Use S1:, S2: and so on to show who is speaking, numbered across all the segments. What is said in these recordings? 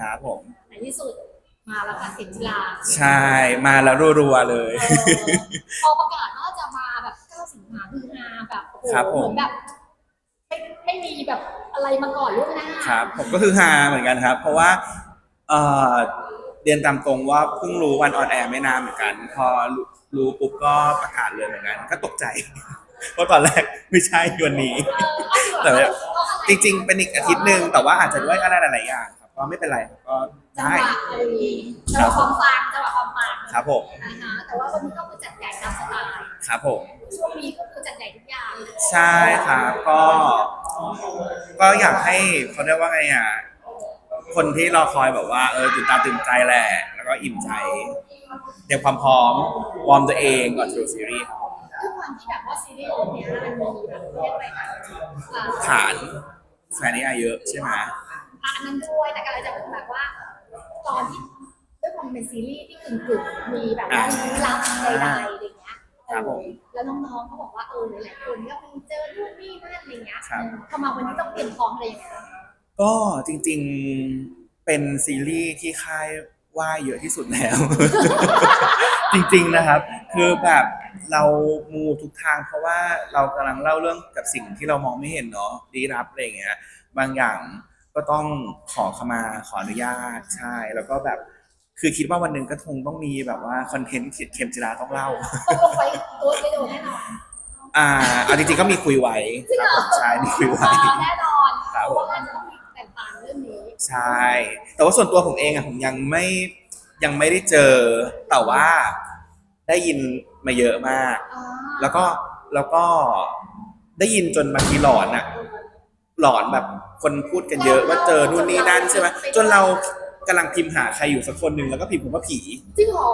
S1: ครับผม
S2: ในที่สุดมาแล้วค่ะเข็มจีรา
S1: ใช่มาแล้วรัวๆเลย
S2: เออพอประกาศว่าจะมาแบบ9สิงหาคือฮาแบบโอ้โห
S1: ครับผม
S2: เหมือนแบบไม่ไม่มีแบบอะไรมาก่อนล่วงหน้า
S1: ครับ ผมก็คือฮาเหมือนกันครับ เพราะว่าเอ่อเรียนตามตรงว่าเพิ่งรู้วันออนแอร์ไม่นานเหมือนกัน พอรู้รู้ปุ๊บก็ประกาศเลยเหมือนกัน ก็ตกใจ เพราะตอนแรกไม่ใช่วันนี้
S2: เออเอาดีกว่า
S1: แต่ว่า
S2: เอาอะไร
S1: จริงๆ เป็นอีกอาทิตย์หนึ่งแต่ว่าอาจจะด้วยอะไรหลายๆอย่างครับ ก็ไม่เป็นไรครับก็
S2: จัง
S1: ได้
S2: หวะอะไรจังหวะความฟังจังหวะความฟัง
S1: ครับผม
S2: นะคะแต่ว่าวันนี้ก็คือจัดใหญ่ตามสไตล์
S1: ครับผม
S2: ช่วงนี้ก็คือจัดใหญ่ทุกอย่าง
S1: ใช่ครับก็ก็อยากให้เขาเรียกว่าไงอะคนที่รอคอยแบบว่าเออตื่นตาตื่นใจแหละ แล้วก็อิ่มใจ เตรียมความพร้อมวอร์มตัวเองก่อนดูซีรีส์ครับผม
S2: ด้วยความที่แบบว่าซีรีส์เรื่องเนี้ยมันมีแบบเรียกอะไรนะอ่า
S1: ฐานแฟนนี่เยอะใช่ไหม
S2: อะอันนั้นด้วยแต่ก็เลยจะเป็นแบบว่า ตอนที่ด้วยความเป็นซีรีส์ที่กึ่งกึ่งๆมีแบบว่าลี้ลับใดๆอะไรเงี้ยเออแล้วน้องๆเขาบอกว่าเออหลายๆคนก็มีเจอนู่นนี่นั่นอะไรเงี้ยพอมาวันนี้ต้องเตรียมพร้อมอะไรอย่างเงี้ย
S1: ก็จริงๆเป็นซีรีส์ที่ค่ายว่าเยอะที่สุดแล้ว จริงๆนะครับ คือแบบเรามูทุกทาง เพราะว่าเรากำลังเล่าเรื่องกับสิ่งที่เรามองไม่เห็นเนาะดีรับอะไรอย่างเงี้ยบางอย่าง ก็ต้องขอขมาขออนุญาตใช่ แล้วก็แบบ คือคิดว่าวันหนึ่งก็คงต้องมีแบบว่าคอนเทนต์เข็มจิราต้องเล่า
S2: ต้องลงไปตัวไปโดนแน่นอน
S1: อ่าเอาจริงๆก็มีคุยไว้
S2: จริง
S1: ค
S2: เหร
S1: รับ
S2: อ
S1: ผมใช่มีคุยไว้
S2: อ่าแน่นอน
S1: ครับ
S2: เพราะว่ามันจะต้องมีแต่งต่างเรื่องนี้
S1: ใช่ แต่ว่าส่วนตัวผมเองอะผมยังไม่ยังไม่ได้เจอ แต่ว่าได้ยินมาเยอะมาก
S2: อ่า
S1: แล้วก็แล้วก็ได้ยินจนบางทีหลอนอะ หลอนแบบคนพูดกันเยอะว่าเจอนู่นนี่นั่นใช่ไหมจนเรากำลังพิมพ์หาใครอยู่สักคนหนึ่งแล้วก็พิมพ์ผมว่าผี
S2: จริงเหรอ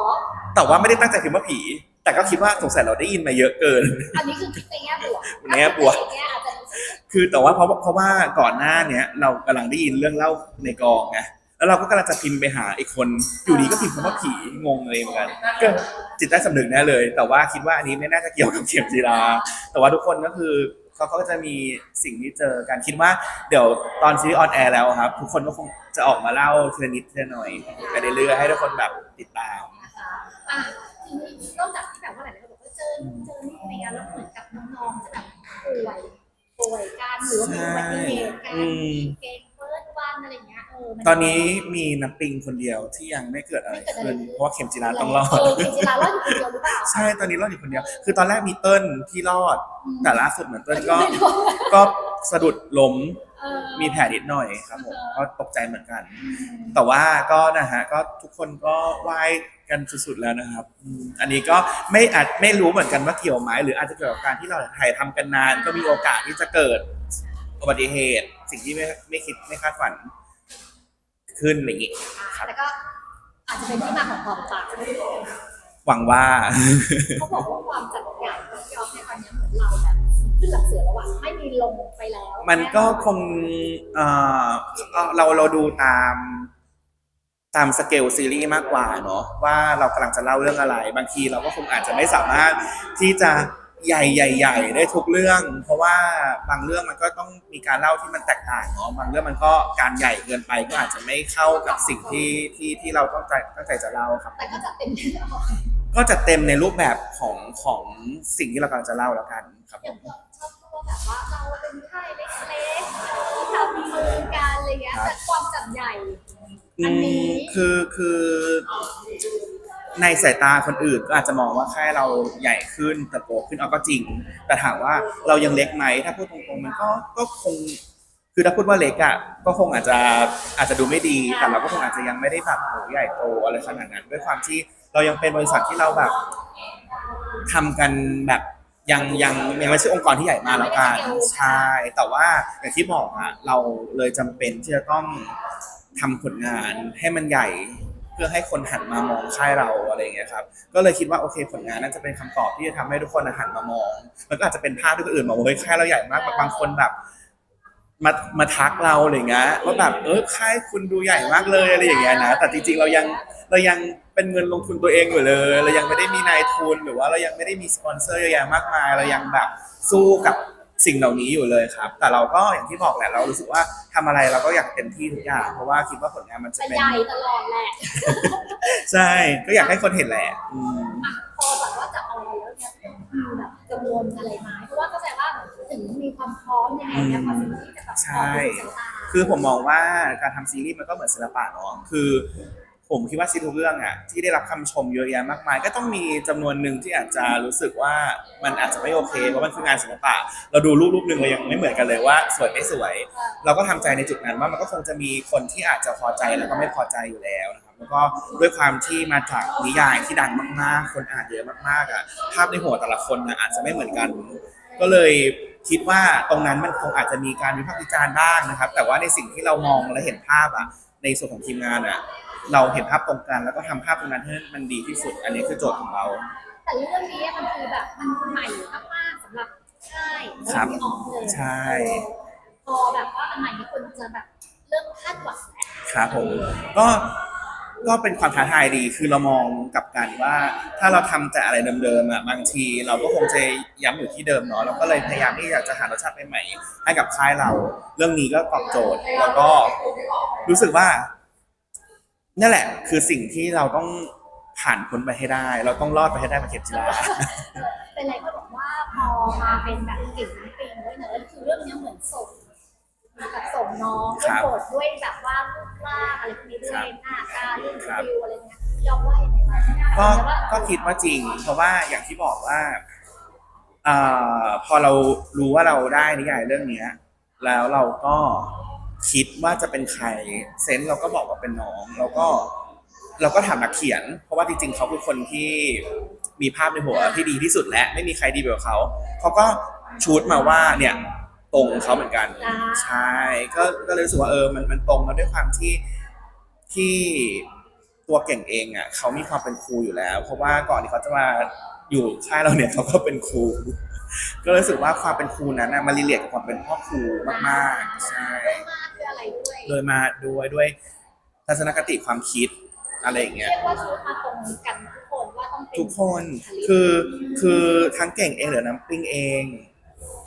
S1: แต่ว่าไม่ได้ตั้งใจพิมพ์ว่าผี แต่ก็คิดว่าสงสัยเราได้ยินมาเยอะเกิน
S2: อันนี้คือคิดในแง่บวก
S1: ในแง่บวก
S2: ถ้าคิดในแง่อาจจะรู้สึก
S1: คือแต่ว่าเพราะเพราะว่าก่อนหน้าเนี้ยเรากำลังได้ยินเรื่องเล่าในกองไงแล้วเราก็กำลังจะพิมพ์ไปหาอีกคน อยู่ดีก็พิมพ์คำว่าผีงงเลยเหมือนกันก็จิตใต้สำนึกแน่เลย แต่ว่าคิดว่าอันนี้ไม่น่าจะเกี่ยวกับเข็มจีราแต่ว่าทุกคนก็คือ เขาก็จะมีสิ่งที่เจอกันคิดว่าเดี๋ยวตอนซีรีส์ออนแอร์แล้วครับ ทุกคนก็คงจะออกมาเล่าทีละนิดทีละหน่อยไปเรื่อยๆให้ทุกคนแบบติดตาม
S2: นะคะอะทีนี้นอกจากที่แบบว่าหลายคนบอกว่าเจอเจอนี่อะไรเงี้ยแล้วเหมือนกับน้องๆจะแบบป่วยป่วยกันหรือว่ามีอุบัติเหตุ
S1: ตอนนี้มีน้ำปิงคนเดียวที่ยังไม่เกิดอะไรขึ้นเพราะว่าเข็มจีราต้องรอด
S2: เออเข็มจีรารอดอยู่คนเดียวหรือเปล่า
S1: ใช่ตอนนี้รอดอยู่คนเดียว คือตอนแรกมีเติ้ลที่รอด
S2: อืม
S1: แต่ล่าสุดเหมือนเติ้ลก็
S2: ไม่รู้
S1: ก็สะดุดล้ม
S2: เออ
S1: มีแผลนิดหน่อยครับผม
S2: เออ
S1: ก็ตกใจเหมือนกัน
S2: อืม
S1: แต่ว่าก็นะฮะก็ทุกคนก็ไหว้กันสุดๆแล้วนะครับอืมอันนี้ก็ไม่อาจไม่รู้เหมือนกันว่าเกี่ยวไหมหรืออาจจะเกี่ยวกับการที่เราถ่ายทำกันนาน ก็มีโอกาสที่จะเกิดอุบัติเหตุ สิ่งที่ไม่ไม่คิดไม่คาดฝัน ขึ้นอะไรอย่างงี้ครับ
S2: แต่ก็อาจจะเป็นที่มาของความต่าง
S1: หวังว่า
S2: เขาบอกว่าความจัดใหญ่ของยอมในตอนนี้เหมือนเราแบบขึ้นหลังเสือแล้วอะไม่มีลงไปแล้ว
S1: มันก็คงเอ่อเราเราดูตาม ตามสเกลซีรีส์มากกว่าเนาะว่าเรากำลังจะเล่าเรื่องอะไร บางทีเราก็คงอาจจะไม่สามารถที่จะ ใหญ่ใหญ่ใหญ่ได้ทุกเรื่อง เพราะว่าบางเรื่องมันก็ต้องมีการเล่าที่มันแตกต่างเนาะบางเรื่องมันก็การใหญ่เกินไปก็อาจจะไม่เข้ากับสิ่งที่ที่ที่เราต้องใจตั้งใจจะเล่าครับ
S2: แต่ก็จะเต็มที่แล้ว
S1: ก็จะเต็มในรูปแบบของของสิ่งที่เรากำลังจะเล่าแล้วกันครับ
S2: อ
S1: ผ
S2: ย่าง
S1: ม
S2: เราชอบพูดว่าแบบว่าเราเป็นค่ายเล็กๆที่ทำมือกันอะไรเงี้ย
S1: ครับ
S2: แต่ความจัดใหญ่
S1: อื
S2: อันนี้
S1: มคือคือ ในสายตาคนอื่นก็อาจจะมองว่าค่ายเราใหญ่ขึ้นเติบโตขึ้นเอาก็จริง แต่ถามว่าเรายังเล็กไหมถ้าพูดตรงๆมันก็ก็คง คือถ้าพูดว่าเล็กอะก็คงอาจจะอาจจะดูไม่ดีแต่เราก็คงอาจจะยังไม่ได้แบบโหใหญ่โตอะไรขนาดนั้น ด้วยความที่เรายังเป็นบริษัทที่เราแบบทำกันแบบยังยังยังไม่ใช่องค์กรที่ใหญ่มากแล้วกันใช่แต่ว่าอย่างที่บอกอะเราเลยจำเป็นที่จะต้องทำผลงานให้มันใหญ่ เพื่อให้คนหันมามองค่ายเราอะไรอย่างเงี้ยครับก็เลยคิดว่าโอเคผลงานน่าจะเป็นคำตอบที่จะทำให้ทุกคนหันมามองมันก็อาจจะเป็นภาพที่คนอื่นมองว่าเฮ้ยค่ายเราใหญ่มากแบบบางคนแบบมามาทักเราอะไรเงี้ยว่าแบบเออค่ายคุณดูใหญ่มากเลยอะไรอย่างเงี้ยนะแต่จริงๆเรายังเรายังเป็นเงินลงทุนตัวเองอยู่เลย เรายังไม่ได้มีนายทุนหรือว่าเรายังไม่ได้มีสปอนเซอร์เยอะแยะมากมาย เรายังแบบสู้กับ สิ่งเหล่านี้อยู่เลยครับ แต่เราก็อย่างที่บอกแหละเรารู้สึกว่าทำอะไรเราก็อยากเต็มที่ทุกอย่างเพราะว่าคิดว่าผลงานมันจะ
S2: แต่
S1: เป็น
S2: ใหญ่ตลอดแหละ
S1: ใช่ก็อยากให้คนเห็นแหละอืม
S2: อะพอแบบว่าจะออนแล้วเนี่ยมีแบบกังวลอะไรไหมเพราะว่าเข้าใจว่าถึงมีความพร้อมยังไงเนี่ยพอสิ่งที่จะแบบ
S1: ใช่
S2: ออกสู่สายตา
S1: คือผมมองว่าการทำซีรีส์มันก็เหมือนศิลปะเนาะ คือ ผมคิดว่าซีรีส์ทุกเรื่องอะที่ได้รับคำชมเยอะแยะมากมาย ก็ต้องมีจำนวนหนึ่งที่อาจจะรู้สึกว่ามันอาจจะไม่โอเคเพราะมันคืองานศิลปะ เราดูรูปรูปหนึ่งเรายังไม่เหมือนกันเลยว่า สวยไม่สวย เราก็ทำใจในจุดนั้นว่ามันก็คงจะมีคนที่อาจจะพอใจแล้วก็ไม่พอใจอยู่แล้วนะครับแล้วก็ด้วยความที่มาจากนิยายที่ดังมากๆ คนอ่านเยอะมากๆอะภาพในหัวแต่ละคนนะอาจจะไม่เหมือนกัน ก็เลยคิดว่าตรงนั้นมันคงอาจจะมีการวิพากษ์วิจารณ์บ้างนะครับ แต่ว่าในสิ่งที่เรามองและเห็นภาพอะในส่วนของทีมงานอะ เราเห็นภาพตรงกันแล้วก็ทำภาพตรงนั้นให้มันดีที่สุด อันนี้คือโจทย์ของเรา
S2: แต่เรื่องนี้มันคือแบบมันใหม่มากๆสำหรับค่าย
S1: ครับ
S2: ที่ออกเลย
S1: ใช่
S2: พอแบบว่าอันใหม่นี้คนจะแบบเริ่มคาดหวังแล้ว
S1: ครับผมก็ก็เป็นความท้าทายดีคือเรามองกลับกันว่า ถ้าเราทำแต่อะไรเดิมๆอะบางที เราก็คงจะย้ำอยู่ที่เดิมเนาะเราก็เลยพยายามที่อยากจะหารสชาติใหม่ๆให้กับค่ายเรา เรื่องนี้ก็ตอบโจทย์ แล้วก็รู้สึกว่า นั่นแหละ คือสิ่งที่เราต้องผ่านพ้นไปให้ได้ เราต้องรอดไปให้ได้มาเข็มจีรา
S2: เป็นไรก็บอกว่าพอมาเป็นแบบเก่งน้ำปิงด้วยเนอะคือเรื่องเนี้ยเหมือนส่งแบบส่งน้องด้วย
S1: ครับ
S2: บทด้วยแบบว่ารูปร่างอะไรพวกนี้ด้ว
S1: ครั
S2: ย
S1: บ
S2: หน้าตาเรื่อง
S1: ครับ
S2: ฟิวอะไรเงี้ยยอมว่ายังไงบ้าง
S1: ก็
S2: แต่ว่า
S1: ก็คิดว่าจริง เพราะว่าอย่างที่บอกว่าเอ่อพอเรารู้ว่าเราได้นิยายเรื่องเนี้ย แล้วเราก็ คิดว่าจะเป็นใครเซนส์เราก็บอกว่าเป็นน้องแล้วก็เราก็ถามนักเขียน เพราะว่าจริงๆเขาคือคนที่มีภาพในหัวที่ดีที่สุดและไม่มีใครดีแบบเขาเขาก็ชูดมาว่าเนี่ยตรงเขาเหมือนกัน
S2: อ่า
S1: ใช่ก็ก็เลยรู้สึกว่าเออมันมันตรงมาด้วยความที่ที่ตัวเก่งเองอะเขามีความเป็นครูอยู่แล้ว เพราะว่าก่อนที่เขาจะมาอยู่ค่ายเราเนี่ยเขาก็เป็นครู ก็รู้สึกว่าความเป็นครูนั้นน่ะมันรีเลทกับความเป็นพ่อครูมากๆใช่
S2: ด้วยมากด้วยอะไรด้วย
S1: โดยมาด้วยด้วยทัศนคติความคิดอะไรอย่างเงี้ย
S2: เรียกว่าชุดมาตรงกันทุกคนว่าต้องเป็น
S1: ทุกคนคือคือทั้งเก่งเองหรือน้ำปิ้งเอง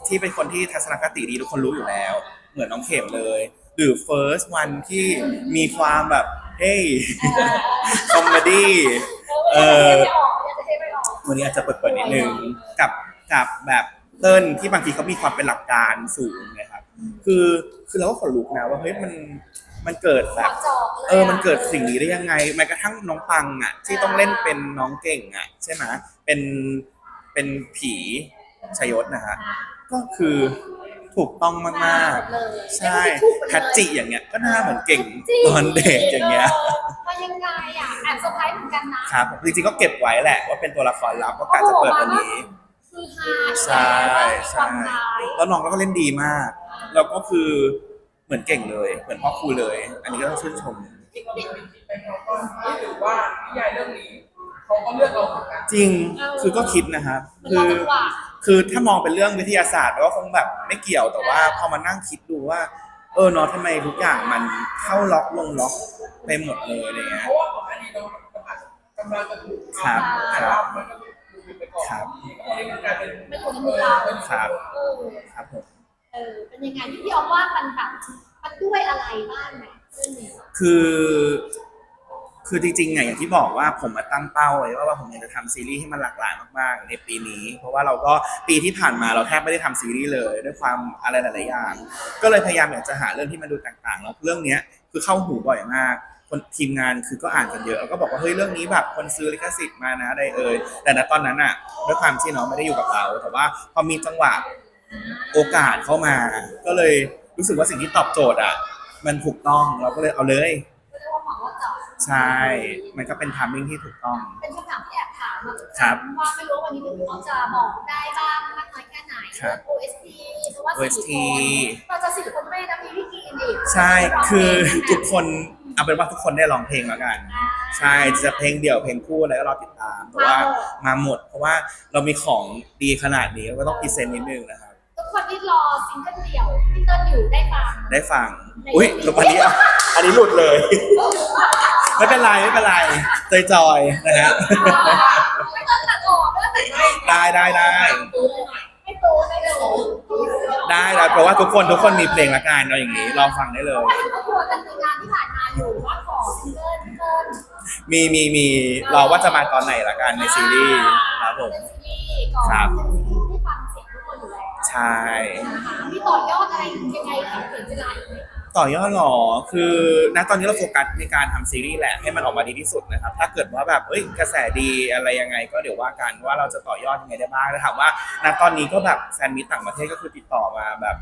S1: ที่เป็นคนที่ทัศนคติดีทุกคนรู้อยู่แล้ว เหมือนน้องเข็มเลย หรือ first one ที่มีความแบบ เฮ้ย คอมเมดี้
S2: เอ
S1: เอ
S2: อ
S1: อ
S2: ไม่ออกเนี่ยจะเทไม่ออก
S1: วันนี้อาจจะเปิดๆนิดนึงกับ กับแบบเติ้ลที่บางทีเขามีความเป็นหลักการสูงนะครับ คือคือเราก็ขนลุกนะว่าเฮ้ยมันมันเกิดแบบ
S2: จอกเลย
S1: เออมันเกิดสิ่งนี้ได้ยังไงแม้กระทั่งน้องปังอะ ที่ต้องเล่นเป็นน้องเก่งอะ ใช่ไหมเป็นเป็นผีชยศนะฮะก็คือถูกต้องมาก
S2: เลย
S1: ๆใช่แพทจิอย่างเงี้ย ก็หน้าเหมือนเก่งตอนเด็กอย่างเงี้ย
S2: มันยังไงอะแอบเซอร์ไพรส์เหมือนกันนะครับ
S1: จริงๆก็เก็บไว้แหละว่าเป็นตัวละครลับก็กะจะเปิดวันนี้
S2: คือฮา
S1: ใช่
S2: ใช่
S1: ใช่แล้วน้องก็เล่นดีมากแล้วก็คือเหมือนเก่งเลย เหมือนพ่อครูเลย อันนี้ก็ต้องชื่นชม
S3: คิดว่าเป็นไปเขาก็ไม่ถือว่านิยายเรื่องนี้เขาก็เลือกเราเหมือนกัน
S1: จริงคือก็คิดนะครับ
S2: มัน
S1: คื
S2: รอ
S1: อ
S2: จังหวะ
S1: คือถ้ามองเป็นเรื่องวิทยาศาสตร์มันก็คงแบบไม่เกี่ยวแต่ว่าพอมานั่งคิดดูว่า เออเนาะทำไมทุกอย่างมันเข้าล็อกลงล็อกไปหมดเลยอะไรเงี้ย
S3: เพราะว่าก่อนหน้านี้เราอาจจะกำลังจะถูก
S1: ครับ
S3: แต่ว่ามันก็ถูกไปก่อน
S1: ครับ
S3: ตอนนี้มันกลายเป็น
S2: ไม่ถูกในมือเรา
S1: ครับ
S2: เออ
S1: ครับผม
S2: เออเป็นยังไงที่พี่ออมว่ามันแบบมันด้วยอะไรบ้างไหมเรื่องนี้
S1: คือ คือจริงๆไงอย่างที่บอกว่าผมมาตั้งเป้าไว้ว่าว่าผมอยากจะทำซีรีส์ให้มันหลากหลายมากๆ ในปีนี้ เพราะว่าเราก็ปีที่ผ่านมาเราแทบไม่ได้ทำซีรีส์เลย ด้วยความอะไรหลายๆอย่าง ก็เลยพยายามอยากจะหาเรื่องที่มันดูต่างๆ แล้วเรื่องเนี้ยคือเข้าหูบ่อยมาก คนทีมงานคือก็อ่านกันเยอะแล้วก็บอกว่าเฮ้ยเรื่องนี้แบบคนซื้อลิขสิทธิ์มานะอะไรเอ่ยแต่ณตอนนั้นอะด้วยความที่น้องไม่ได้อยู่กับเรา แต่ว่าพอมีจังหวะโอกาสเข้ามา ก็เลยรู้สึกว่าสิ่งที่ตอบโจทย์อะมันถูกต้องเราก็เลยเอาเลย
S2: ก็เรียกว่าหมอว่าเจาะ
S1: ใช่ มันก็เป็นทามมิ่งที่ถูกต้อง
S2: เป็นคำถามที่แอบถามอะ
S1: ครับ
S2: ว่าไม่รู้ว่าวันนี้พี่ออมจะบอกได้บ้างมากน้อยแค่ไหน
S1: ครับ
S2: เรื่อง OST เพราะว่าสี่
S1: OST
S2: คนเราจะสี่คนไม่ได้นะมีพี่กินอีก
S1: ใช่คือทุกคน เอาเป็นว่าทุกคนได้ร้องเพลงแล้วกัน ใช่จะเพลงเดี่ยวเพลงคู่อะไรก็รอติดตามเพราะว่ามาหมด เพราะว่าเรามีของดีขนาดนี้ก็ต้องพรีเซนต์นิดนึงนะครับ
S2: ทุกคนที่รอซิงเกิลเดี่ยวที่เต้นอยู่ได้ฟัง
S1: ได้ฟังอุ้ยแล้ววันนี้อะอันนี้หลุดเลย ไม่เป็นไรไม่เป็นไรจอยๆนะฮะ
S2: ไม่ต้องตัดออกไม่ต้องตัดออก
S1: ได้ได้ได้
S2: ไม่ตูไม่ตู
S1: ได้แล้วเพราะว่าทุกคนทุกคนมีเพลงละกันเอาอย่างนี้ลองฟังได้เล
S2: เพราะ
S1: ย
S2: ว่าเห็นเขาทัวร์กันในงานที่ผ่าน มี
S1: มีมีรอว่าจะมาตอนไหนละกันในซีรีส์ครับผม
S2: เป็นซีรีส์ก่อน
S1: ครับ
S2: เป็นซีรีส์ที่ฟังเสียงทุกคนอยู่แล้ว
S1: ใช่
S2: นะคะมีต่อยอดอะไรยังไงกับเห็นเวลาอีกไหมคะ
S1: ต่อยอดหรอ คือณตอนนี้เราโฟกัสในการทำซีรีส์แหละให้มันออกมาดีที่สุดนะครับ ถ้าเกิดว่าแบบเอ้ยกระแสดีอะไรยังไง ก็เดี๋ยวว่ากันว่าเราจะต่อยอดยังไงได้บ้างแต่ถามว่า ณตอนนี้ก็แบบแฟนมิตรต่างประเทศก็คือติดต่อมาแบบ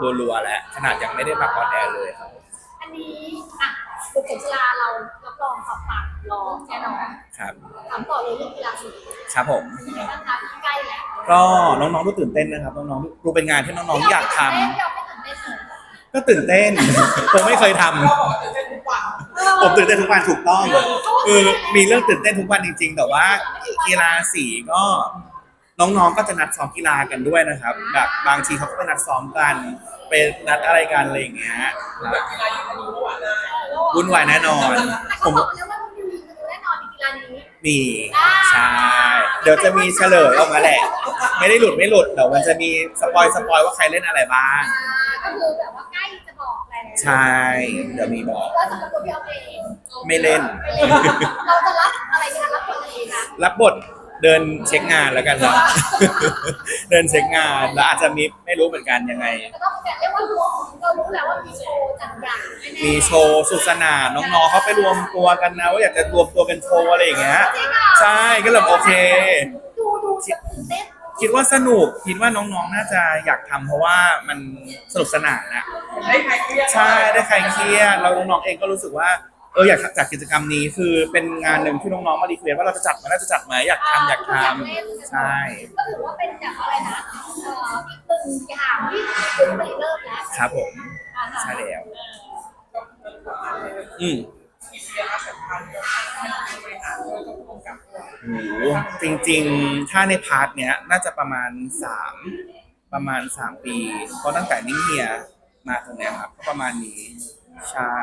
S2: รัว
S1: รัวๆแล้วขนาดยังไม่ได้แบบออนแอร์เลยครับ
S2: ๆอันนี้อะบุกเข็มกีฬาเรารับรองขอบปาก รอแน่นอน
S1: ครับ
S2: ถามต่อเลยเรื่องกีฬาสี
S1: ครับผม
S2: ยังไงบ้างคะใกล้แล้ว
S1: ก็น้องๆดูตื่นเต้นนะครับน้องๆดูเป็นงานที่น้องๆอยากทำ
S2: พี่ออฟไม่ตื่นเต้นเลย
S1: ก็ตื่นเต้น ผมไม่เคยทำ
S3: เราบอกว่าตื่นเต้นทุกวัน
S1: ผมตื่นเต้นทุกวันถูกต้องคือมีเรื่องตื่นเต้นทุกวันจริง ๆ แต่ว่ากีฬาสีก็น้องๆก็จะนัดซ้อมกีฬากันด้วยนะครับ แบบบางทีเขาก็ไปนัดซ้อมกันไปนัดอะไรกันอะไรอย่างเงี้ยครับ
S3: กีฬายิงธนูเมื่อวานนะ
S1: วุ่นวายแน่นอน
S2: แต่
S1: ผ
S2: เขา
S1: ม
S2: บอกแล้ว มีใช่
S1: เดี๋ยวจะมีเฉลยออกมาแหละ ไม่ได้หลุดไม่หลุดเดี๋ยวมันจะมีสปอยสปอยว่าใครเล่นอะไรบ้าง
S2: อ่าก็คือแบบว่าใกล้จะบอกแล้ว
S1: ใช่เดี๋ยวมีบอก
S2: แล้วสำหรับตัวพี่ออฟเอง
S1: ไม่เล่น
S2: ไม่เล่น เราจะรับอะไรกันรับบทอะไรคะ
S1: รับบท เดินเช็คงานแล้วกันครับ เดินเช็คงานแล้วอาจจะมีไม่รู้เหมือนกันยังไง
S2: ก็ต้องแบบเรียกว่ารู้เรารู้แล้วว่ามีโชว์จัดอย่างแน่ๆ
S1: มีโชว์สุดสนานน้องๆเขาไปรวมตัวกันนะว่าอยากจะรวมตัวเป็นโชว์อะไรอย่างเงี้ย
S2: จริงเหรอ
S1: ใช่ก็เลยโอเค
S2: ดูดูแบบตื่นเต้น
S1: คิดว่าสนุกคิดว่าน้องๆน่าจะอยากทำเพราะว่ามันสนุกสนานนะ
S3: ได้ใครเครียด
S1: ใช่ได้ใครเครียดเราน้องๆเองก็รู้สึกว่า เอออยากจัดกิจกรรมนี้คือเป็นงานหนึ่งที่น้องๆมาดีเควสว่าเราจะจัดไหมเราจะจัดไหมอยากทำอยากทำใช่
S2: ก็ถือว่าเป็นแบบอะไรนะเอ่ออีกหนึ่งอย่างที่คุณไปเริ่มแล้ว
S1: ครับผม
S2: อ่าฮะ
S1: ใช่แล้ว อืม
S3: อีเดียสำคัญให้ผู้บริหารด้วยก็ผู้กำกับด้วย
S1: โอ้โหจริงๆ ถ้าในพาร์ทเนี้ย น่าจะประมาณสามประมาณสามปี เพราะตั้งแต่นิ่งเฮียมาตรงเนี้ยครับก็ประมาณนี้ ใช่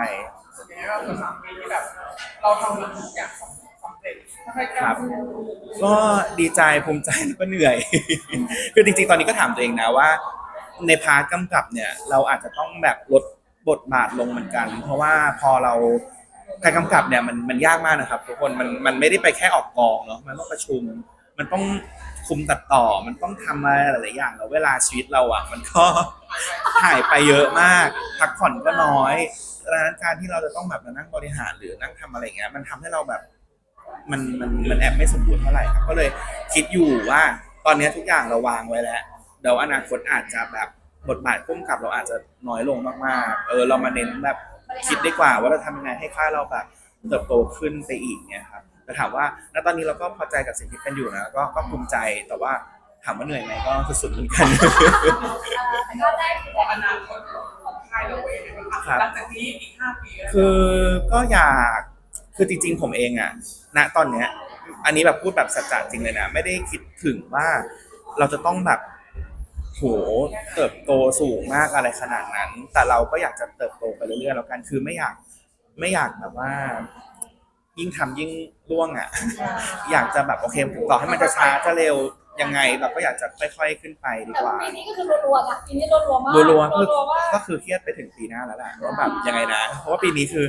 S3: สุดท้ายก็คือสามปีที่แบบ เราทำทุกอย่างสำเร็จครก
S1: ครั
S3: ล้า
S1: บก็ดีใจภูมิใจแล้วก็เหนื่อย คือจริงๆ ตอนนี้ก็ถามตัวเองนะว่า ในพาร์ทกำกับเนี่ย เราอาจจะต้องแบบลดบทบาทลงเหมือนกัน เพราะว่าพอเราการกำกับเนี่ยมันมันยากมากนะครับทุกคนมันมันไม่ได้ไปแค่ออกกองเนาะมันต้องประชุม มันต้องคุมตัดต่อมันต้องทำอะไรหลายๆอย่างแล้วเวลาชีวิตเราอะ มันก็ หายไปเยอะมาก พักผ่อนก็น้อย ดังนั้นการที่เราจะต้องแบบมานั่งบริหารหรือนั่งทำอะไรอย่างเงี้ย มันทำให้เราแบบมันมันมันแอบไม่สมบูรณ์เท่าไหร่ครับก็เลยคิดอยู่ว่าตอนนี้ทุกอย่างเราวางไว้แล้วเดี๋ยวอนาคตอาจจะแบบบทบาทพุ่มกับเราอาจจะน้อยลงมากๆ เออเรามาเน้นแบบคิดดีกว่าว่าเราทำยังไงให้ค่ายเราแบบเติบโตขึ้นไปอีกเนี่ยครับแต่ถามว่าณตอนนี้เราก็พอใจกับสิ่งที่เป็นอยู่นะก็ก็ภูมิใจแต่ว่าถามว่าเหนื่อยไหมก็สุดๆเหมือนกัน
S2: เอ่อแต่ก็ได้
S3: พออนาคต เราเองนะครับหลังจากนี้อีกห้าปีแล้ว
S1: คือก็อยากคือจริงๆผมเองอะณตอนเนี้ย อันนี้แบบพูดแบบสัจจะจริงเลยนะ ไม่ได้คิดถึงว่าเราจะต้องแบบโหเติบโตสูงมากอะไรขนาดนั้น แต่เราก็อยากจะเติบโตไปเรื่อยๆแล้วกันคือไม่อยากไม่อยากแบบว่า ยิ่งทำยิ่งร่วงอะอยากจะแบบโอเคต่อให้มันจะช้าจะเร็ว ยังไงเราก็อยากจะค่อยๆขึ้นไปดี
S2: แต่
S1: กว่า
S2: ปีนี้ก็คือรัวๆนะปีนี้รัวๆมาก
S1: รัวๆคือ
S2: รัวๆมาก
S1: ก็คือเครียดไปถึงปีหน้าแล้วแหละว่าแบบยังไงนะ เพราะว่าปีนี้คือ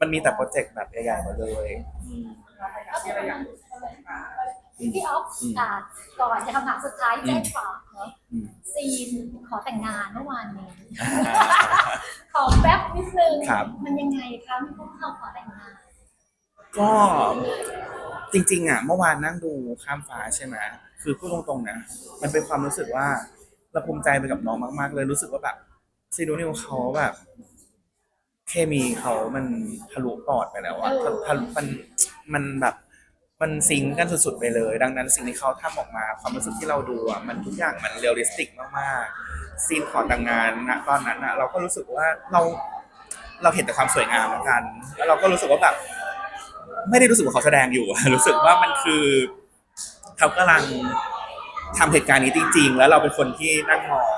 S1: มันมีแต่โปรเจกต์แบบใหญ่ๆหมดเลยอืม
S2: ก็คือพี่ออฟอ่าก่อนจะคำถามสุดท้ายแจ้งฝากเนาะ
S1: อืม
S2: ซีนขอแต่งงานเมื่อวานนี้ ขอแป๊บนิดนึง
S1: ครับ
S2: มันยังไงคะมีพวกเราขอแต่งงาน
S1: ก็จริงๆอะเมื่อวานนั่งดูข้ามฟ้าใช่ไหม คือพูดตรงๆนะ มันเป็นความรู้สึกว่าเราภูมิใจไปกับน้องมากๆ เลยรู้สึกว่าแบบซีดูนิวเขาแบบเคมีเขามันทะลุปอดไปแล้วอะทะทะลุมันมันแบบมันซิงก์กันสุดๆไปเลย ดังนั้นสิ่งที่เขาทำออกมาความรู้สึกที่เราดูอะมันทุกอย่างมันเรียลลิสติกมากๆซีนขอแต่งงานนะตอนนั้นอะเราก็รู้สึกว่าเราเราเห็นแต่ความสวยงามเหมือนกัน แล้วเราก็รู้สึกว่าแบบไม่ได้รู้สึกว่าเขาแสดงอยู่รู้สึกว่ามันคือ เขากำลังทำเหตุการณ์นี้จริง ๆ แล้วเราเป็นคนที่นั่งมอง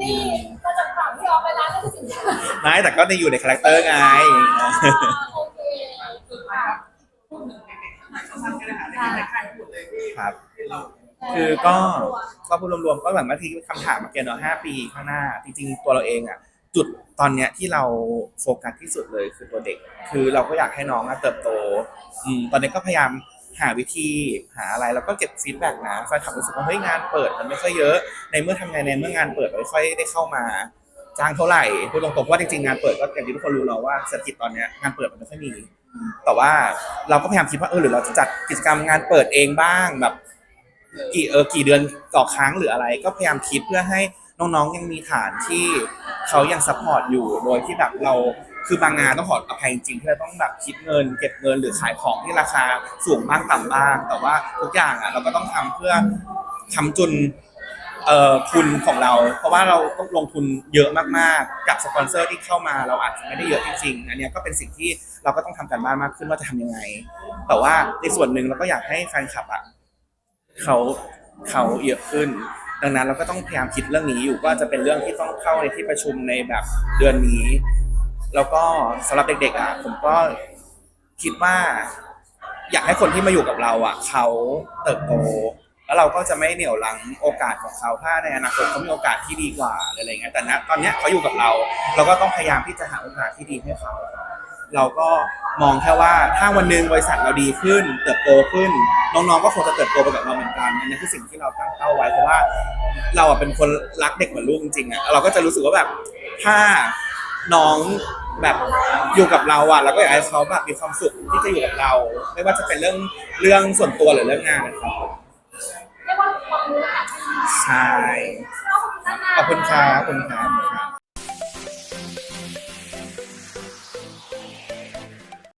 S2: นี่ก็จะถามพี่ออฟไปแล้วนั่นคือสิ่งที่
S1: ไม่แต่ก็ในอยู่ในคาแรคเตอร์ไง
S2: โอเค
S3: สุดท้ายครับพูดถึงเด็กๆข้างในสั้นๆก็ได้ค่ะเด็กๆในค่ายทั้งหมดเลยที่
S1: ครับ
S3: ที่เรา
S1: คือก็ก็พูดรวมๆก็แบบบางทีคำถามเมื่อกี้เนาะห้าปีข้างหน้า จริงๆตัวเราเองอะ จุดตอนเนี้ยที่เราโฟกัสที่สุดเลยคือตัวเด็ก คือเราก็อยากให้น้องอะเติบโตอืมตอนนี้ก็พยายาม หาวิธีหาอะไรแล้วก็เก็บฟีดแบ็กนะแฟนคลับรู้สึกว่าเฮ้ยงานเปิดมันไม่ค่อยเยอะ ในเมื่อทำงานในเมื่องานเปิดไม่ค่อยได้เข้ามาจ้างเท่าไหร่พูดตรงๆว่าจริงๆงานเปิดก็อย่างที่ทุกคนรู้แล้วว่าเศรษฐกิจตอนนี้งานเปิดมันไม่ค่อยมี แต่ว่าเราก็พยายามคิดว่าเออหรือเราจะจัดกิจกรรมงานเปิดเองบ้างแบบกี่เออกี่เดือนต่อครั้งหรืออะไร ก็พยายามคิดเพื่อให้น้องๆยังมีฐานที่เขายังซัพพอร์ตอยู่โดยที่แบบเรา คือบางงานต้องขออภัยจริงๆที่เราต้องแบบคิดเงิน เก็บเงินหรือขายของที่ราคาสูงบ้างต่ำบ้าง แต่ว่าทุกอย่างอะเราก็ต้องทำเพื่อทำจุนเอ่อทุนของเรา เพราะว่าเราต้องลงทุนเยอะมากๆ กับสปอนเซอร์ที่เข้ามาเราอาจจะไม่ได้เยอะจริงๆอันนี้ก็เป็นสิ่งที่เราก็ต้องทำกันบ้านมากขึ้นว่าจะทำยังไง แต่ว่าในส่วนหนึ่งเราก็อยากให้แฟนคลับอะเขาเขาเยอะขึ้น ดังนั้นเราก็ต้องพยายามคิดเรื่องนี้อยู่ก็จะเป็นเรื่องที่ต้องเข้าในที่ประชุมในแบบเดือนนี้ แล้วก็สำหรับเด็กๆอะผมก็คิดว่า อยากให้คนที่มาอยู่กับเราอะเขาเติบโต แล้วเราก็จะไม่เหนี่ยวลังโอกาสของเขาถ้าในอนาคตเขามีโอกาสที่ดีกว่าอะไรเงี้ยแต่ณตอนเนี้ยเขาอยู่กับเรา เราก็ต้องพยายามที่จะหาโอกาสที่ดีให้เขาเราก็มองแค่ว่าถ้าวันหนึ่งบริษัทเราดีขึ้น เติบโตขึ้น น้องๆก็คงจะเติบโตไปกับเราเหมือนกันอันนี้คือสิ่งที่เราตั้งเป้าไว้เพราะว่า เราอะเป็นคนรักเด็กเหมือนลูกจริงๆอะเราก็จะรู้สึกว่าแบบถ้าน้อง แบบอยู่กับเราอะเราก็อยากให้เขาแบบมีความสุขที่จะอยู่กับเรา ไม่ว่าจะเป็นเรื่องเรื่องส่วนตัวหรือเรื่องงานนะครับ
S2: เรียกว่าความรู้แบบ
S1: ใช่
S2: ขอบคุณมาก
S1: ขอบคุณครับขอบคุณครับ